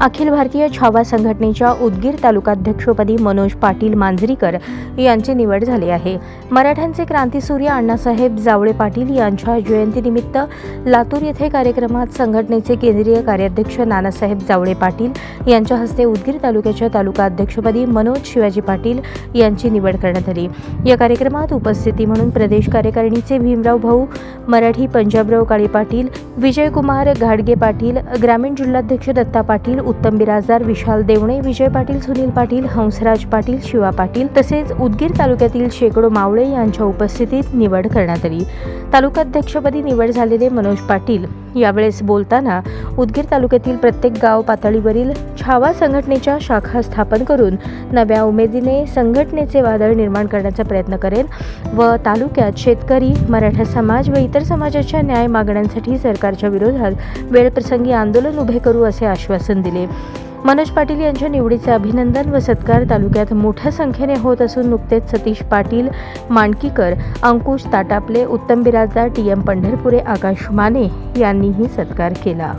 Akhil Bharatiya Chhava संघटनेच्या उदगीर तालुकाध्यक्षपदी मनोज पाटील मांजरीकर यांची निवड झाली आहे. मराठ्यांचे क्रांतीसूर्य अण्णासाहेब जावळे पाटील यांच्या जयंतीनिमित्त लातूर येथे कार्यक्रमात संघटनेचे केंद्रीय कार्याध्यक्ष नानासाहेब जावळे पाटील यांच्या हस्ते उदगीर तालुक्याच्या तालुका अध्यक्षपदी मनोज शिवाजी पाटील यांची निवड करण्यात आली. या कार्यक्रमात उपस्थिती म्हणून प्रदेश कार्यकारिणीचे भीमराव भाऊ मराठी पंजाबराव काळे पाटील विजयकुमार घाडगे पाटील ग्रामीण जिल्हाध्यक्ष दत्ता पाटील उत्तम बिराजदार विशाल देवणे विजय पाटील सुनील पाटील हंसराज पाटील शिवा पाटील तसेच उदगीर तालुक्यातील शेकडो मावळे यांच्या उपस्थितीत निवड करण्यात आली. तालुकाध्यक्षपदी निवड झालेले मनोज पाटील यावेळेस बोलताना उदगीर तालुक्यातील प्रत्येक गाव पातळीवरील छावा संघटनेच्या शाखा स्थापन करून नव्या उमेदीने संघटनेचे वादळ निर्माण करण्याचा प्रयत्न करेन व तालुक्यात शेतकरी मराठा समाज व इतर समाजाच्या न्याय मागण्यांसाठी सरकारच्या विरोधात वेळप्रसंगी आंदोलन उभे करू असे आश्वासन दिले. मनोज पाटील यांच्या निवडीचे अभिनंदन व सत्कार तालुक्यात मोठ्या संख्येने होत असून नुकतेच सतीश पाटील मांडकीकर अंकुश ताटापले उत्तम बिराजदार टी एम पंढरपुरे आकाश माने यांनीही सत्कार केला.